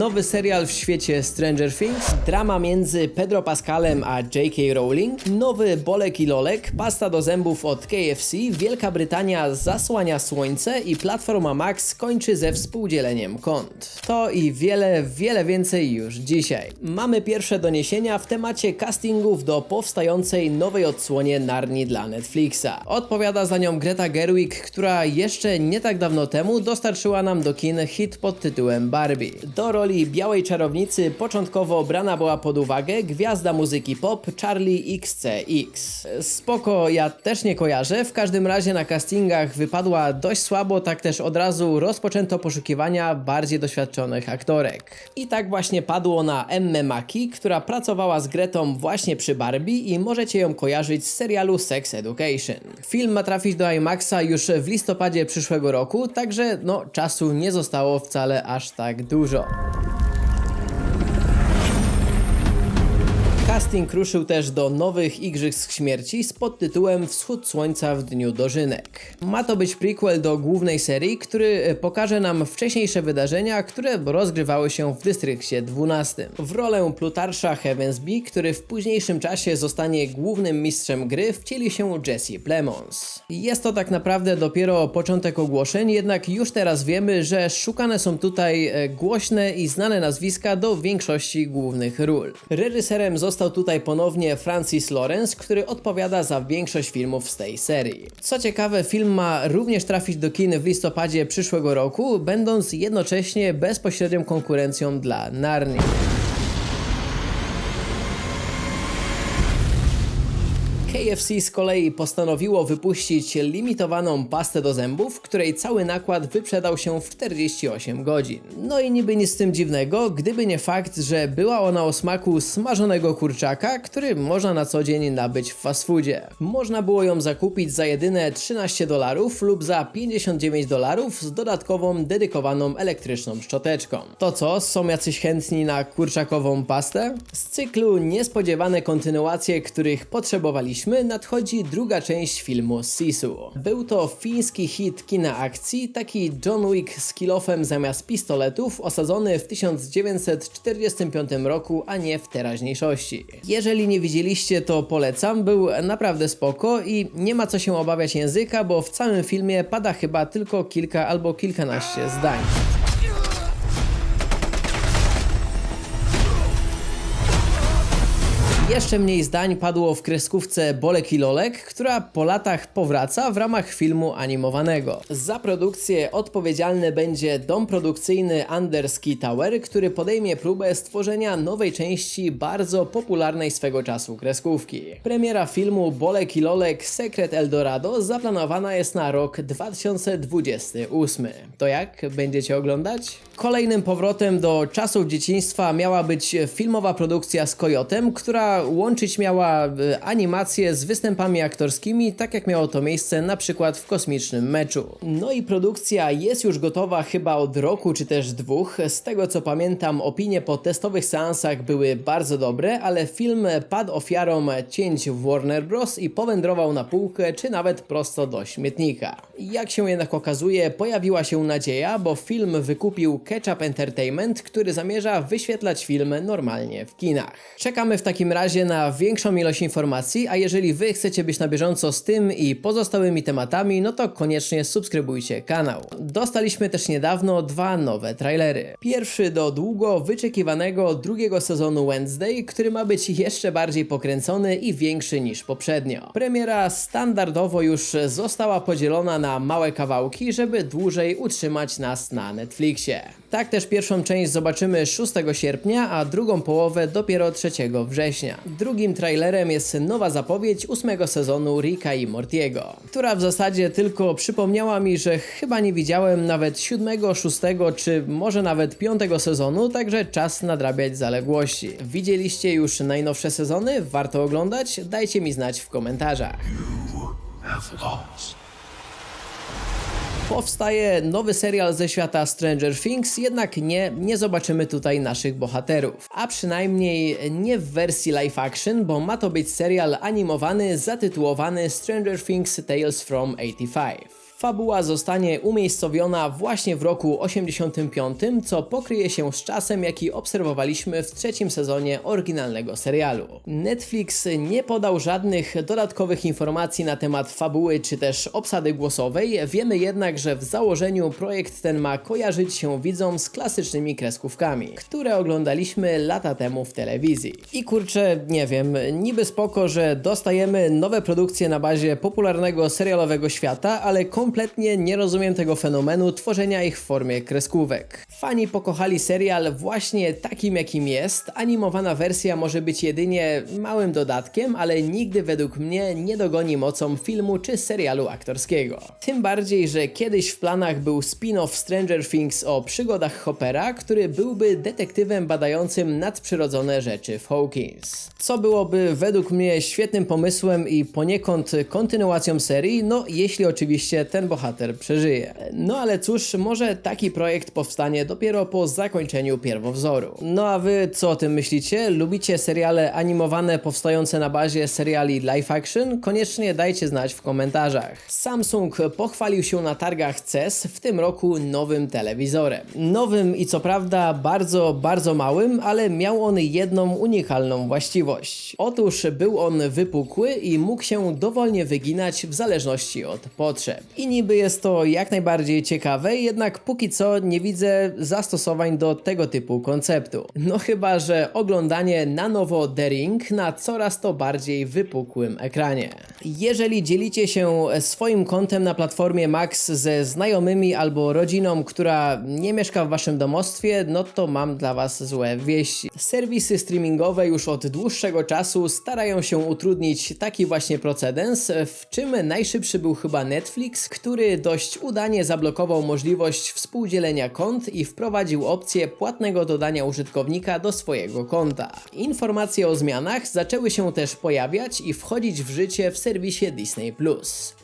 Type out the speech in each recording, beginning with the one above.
nowy serial w świecie Stranger Things, drama między Pedro Pascalem a J.K. Rowling, nowy Bolek i Lolek, pasta do zębów od KFC, Wielka Brytania zasłania słońce i Platforma Max kończy ze współdzieleniem kont. To i wiele, wiele więcej już dzisiaj. Mamy pierwsze doniesienia w temacie castingów do powstającej nowej odsłonie Narni dla Netflixa. Odpowiada za nią Greta Gerwig, która jeszcze nie tak dawno temu dostarczyła nam do kin hit pod tytułem Barbie. Do roli białej czarownicy początkowo brana była pod uwagę gwiazda muzyki pop Charlie XCX. Spoko, ja też nie kojarzę, w każdym razie na castingach wypadła dość słabo, tak też od razu rozpoczęto poszukiwania bardziej doświadczonych aktorek. I tak właśnie padło na Emmę Maki, która pracowała z Gretą właśnie przy Barbie i możecie ją kojarzyć z serialu Sex Education. Film ma trafić do IMAXa już w listopadzie przyszłego roku, także no czasu nie zostało wcale aż tak dużo. Casting ruszył też do nowych Igrzysk Śmierci z podtytułem Wschód Słońca w Dniu Dożynek. Ma to być prequel do głównej serii, który e, pokaże nam wcześniejsze wydarzenia, które rozgrywały się w Dystrykcie 12. W rolę Plutarcha Heavensby, który w późniejszym czasie zostanie głównym mistrzem gry, wcieli się Jesse Plemons. Jest to tak naprawdę dopiero początek ogłoszeń, jednak już teraz wiemy, że szukane są tutaj e, głośne i znane nazwiska do większości głównych ról. Reżyserem został tutaj ponownie Francis Lawrence, który odpowiada za większość filmów z tej serii. Co ciekawe, film ma również trafić do kin w listopadzie przyszłego roku, będąc jednocześnie bezpośrednią konkurencją dla Narni. KFC z kolei postanowiło wypuścić limitowaną pastę do zębów, której cały nakład wyprzedał się w 48 godzin. No i niby nic z tym dziwnego, gdyby nie fakt, że była ona o smaku smażonego kurczaka, który można na co dzień nabyć w fast foodzie. Można było ją zakupić za jedyne 13 dolarów lub za 59 dolarów z dodatkową dedykowaną elektryczną szczoteczką. To co, są jacyś chętni na kurczakową pastę? Z cyklu niespodziewane kontynuacje, których potrzebowaliśmy, nadchodzi druga część filmu Sisu. Był to fiński hit kina akcji, taki John Wick z kilofem zamiast pistoletów, osadzony w 1945 roku, a nie w teraźniejszości. Jeżeli nie widzieliście, to polecam, był naprawdę spoko i nie ma co się obawiać języka, bo w całym filmie pada chyba tylko kilka albo kilkanaście zdań. Jeszcze mniej zdań padło w kreskówce Bolek i Lolek, która po latach powraca w ramach filmu animowanego. Za produkcję odpowiedzialny będzie dom produkcyjny Anderski Tower, który podejmie próbę stworzenia nowej części bardzo popularnej swego czasu kreskówki. Premiera filmu Bolek i Lolek Sekret Eldorado zaplanowana jest na rok 2028. To jak? Będziecie oglądać? Kolejnym powrotem do czasów dzieciństwa miała być filmowa produkcja z Kojotem, która łączyć miała e, animację z występami aktorskimi, tak jak miało to miejsce na przykład w kosmicznym meczu. No i produkcja jest już gotowa chyba od roku czy też dwóch. Z tego co pamiętam, opinie po testowych seansach były bardzo dobre, ale film padł ofiarą cięć w Warner Bros. i powędrował na półkę czy nawet prosto do śmietnika. Jak się jednak okazuje, pojawiła się nadzieja, bo film wykupił Ketchup Entertainment, który zamierza wyświetlać film normalnie w kinach. Czekamy w takim razie na większą ilość informacji, a jeżeli wy chcecie być na bieżąco z tym i pozostałymi tematami, no to koniecznie subskrybujcie kanał. Dostaliśmy też niedawno dwa nowe trailery. Pierwszy do długo wyczekiwanego drugiego sezonu Wednesday, który ma być jeszcze bardziej pokręcony i większy niż poprzednio. Premiera standardowo już została podzielona na małe kawałki, żeby dłużej utrzymać nas na Netflixie. Tak też pierwszą część zobaczymy 6 sierpnia, a drugą połowę dopiero 3 września. Drugim trailerem jest nowa zapowiedź ósmego sezonu Ricka i Mortiego, która w zasadzie tylko przypomniała mi, że chyba nie widziałem nawet 7, 6 czy może nawet 5 sezonu, także czas nadrabiać zaległości. Widzieliście już najnowsze sezony? Warto oglądać? Dajcie mi znać w komentarzach. have lost. Powstaje nowy serial ze świata Stranger Things, jednak nie, nie zobaczymy tutaj naszych bohaterów. A przynajmniej nie w wersji live action, bo ma to być serial animowany zatytułowany Stranger Things Tales from 85. Fabuła zostanie umiejscowiona właśnie w roku 85, co pokryje się z czasem, jaki obserwowaliśmy w trzecim sezonie oryginalnego serialu. Netflix nie podał żadnych dodatkowych informacji na temat fabuły czy też obsady głosowej, wiemy jednak, że w założeniu projekt ten ma kojarzyć się widzom z klasycznymi kreskówkami, które oglądaliśmy lata temu w telewizji. I kurczę, nie wiem, niby spoko, że dostajemy nowe produkcje na bazie popularnego serialowego świata, ale kompletnie nie rozumiem tego fenomenu tworzenia ich w formie kreskówek. Fani pokochali serial właśnie takim jakim jest, animowana wersja może być jedynie małym dodatkiem, ale nigdy według mnie nie dogoni mocą filmu czy serialu aktorskiego. Tym bardziej, że kiedyś w planach był spin-off Stranger Things o przygodach Hoppera, który byłby detektywem badającym nadprzyrodzone rzeczy w Hawkins. Co byłoby według mnie świetnym pomysłem i poniekąd kontynuacją serii, no jeśli oczywiście ten bohater przeżyje. No ale cóż, może taki projekt powstanie dopiero po zakończeniu pierwowzoru. No a wy co o tym myślicie? Lubicie seriale animowane powstające na bazie seriali live action? Koniecznie dajcie znać w komentarzach. Samsung pochwalił się na targach CES w tym roku nowym telewizorem. Nowym i co prawda bardzo, bardzo małym, ale miał on jedną unikalną właściwość. Otóż był on wypukły i mógł się dowolnie wyginać w zależności od potrzeb. I niby jest to jak najbardziej ciekawe, jednak póki co nie widzę zastosowań do tego typu konceptu. No chyba, że oglądanie na nowo The Ring na coraz to bardziej wypukłym ekranie. Jeżeli dzielicie się swoim kontem na platformie Max ze znajomymi albo rodziną, która nie mieszka w waszym domostwie, no to mam dla was złe wieści. Serwisy streamingowe już od dłuższego czasu starają się utrudnić taki właśnie procedens, w czym najszybszy był chyba Netflix, który dość udanie zablokował możliwość współdzielenia kont i wprowadził opcję płatnego dodania użytkownika do swojego konta. Informacje o zmianach zaczęły się też pojawiać i wchodzić w życie w serwisie Disney+.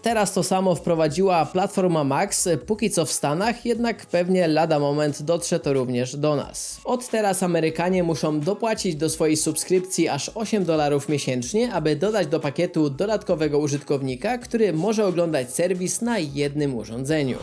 Teraz to samo wprowadziła platforma Max, póki co w Stanach, jednak pewnie lada moment dotrze to również do nas. Od teraz Amerykanie muszą dopłacić do swojej subskrypcji aż 8 dolarów miesięcznie, aby dodać do pakietu dodatkowego użytkownika, który może oglądać serwis na jednym urządzeniu.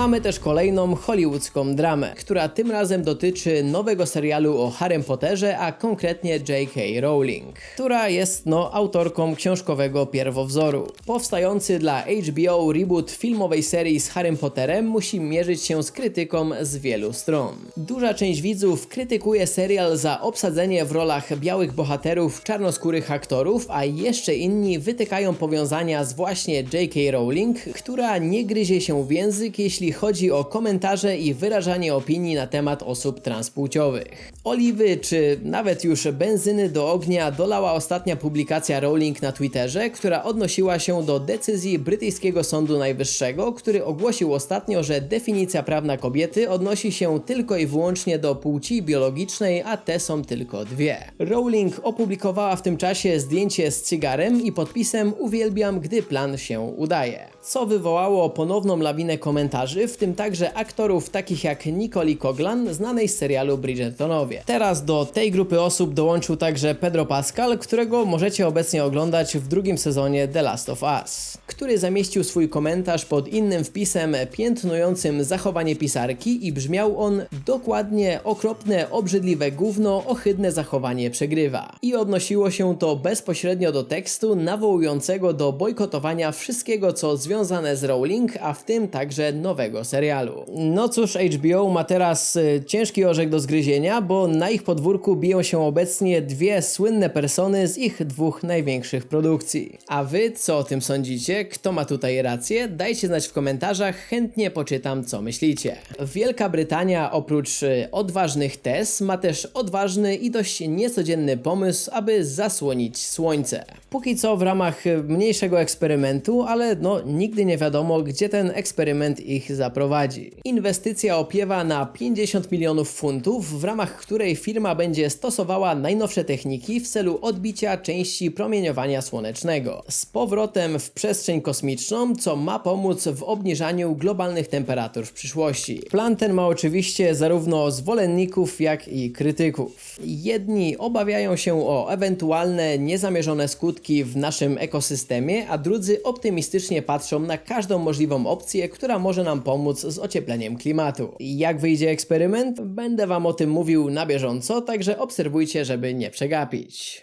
Mamy też kolejną hollywoodzką dramę, która tym razem dotyczy nowego serialu o Harrym Potterze, a konkretnie J.K. Rowling, która jest no autorką książkowego pierwowzoru. Powstający dla HBO reboot filmowej serii z Harrym Potterem musi mierzyć się z krytyką z wielu stron. Duża część widzów krytykuje serial za obsadzenie w rolach białych bohaterów czarnoskórych aktorów, a jeszcze inni wytykają powiązania z właśnie J.K. Rowling, która nie gryzie się w język, jeśli chodzi o komentarze i wyrażanie opinii na temat osób transpłciowych. Oliwy czy nawet już benzyny do ognia dolała ostatnia publikacja Rowling na Twitterze, która odnosiła się do decyzji brytyjskiego Sądu Najwyższego, który ogłosił ostatnio, że definicja prawna kobiety odnosi się tylko i wyłącznie do płci biologicznej, a te są tylko dwie. Rowling opublikowała w tym czasie zdjęcie z cygarem i podpisem Uwielbiam, gdy plan się udaje. Co wywołało ponowną lawinę komentarzy, w tym także aktorów takich jak Nicole Coglan, znanej z serialu Bridgertonowie. Teraz do tej grupy osób dołączył także Pedro Pascal, którego możecie obecnie oglądać w drugim sezonie The Last of Us, który zamieścił swój komentarz pod innym wpisem piętnującym zachowanie pisarki i brzmiał on dokładnie okropne, obrzydliwe gówno, ohydne zachowanie przegrywa. I odnosiło się to bezpośrednio do tekstu nawołującego do bojkotowania wszystkiego, co związane z Rowling, a w tym także nowego serialu. No cóż, HBO ma teraz y, ciężki orzech do zgryzienia, bo na ich podwórku biją się obecnie dwie słynne persony z ich dwóch największych produkcji. A wy co o tym sądzicie? Kto ma tutaj rację? Dajcie znać w komentarzach, chętnie poczytam co myślicie. Wielka Brytania oprócz y, odważnych tez ma też odważny i dość niecodzienny pomysł, aby zasłonić słońce. Póki co w ramach y, mniejszego eksperymentu, ale no nigdy nie wiadomo, gdzie ten eksperyment ich zaprowadzi. Inwestycja opiewa na 50 milionów funtów, w ramach której firma będzie stosowała najnowsze techniki w celu odbicia części promieniowania słonecznego z powrotem w przestrzeń kosmiczną, co ma pomóc w obniżaniu globalnych temperatur w przyszłości. Plan ten ma oczywiście zarówno zwolenników, jak i krytyków. Jedni obawiają się o ewentualne niezamierzone skutki w naszym ekosystemie, a drudzy optymistycznie patrzą na każdą możliwą opcję, która może pomóc z ociepleniem klimatu. Jak wyjdzie eksperyment? Będę Wam o tym mówił na bieżąco, także obserwujcie, żeby nie przegapić.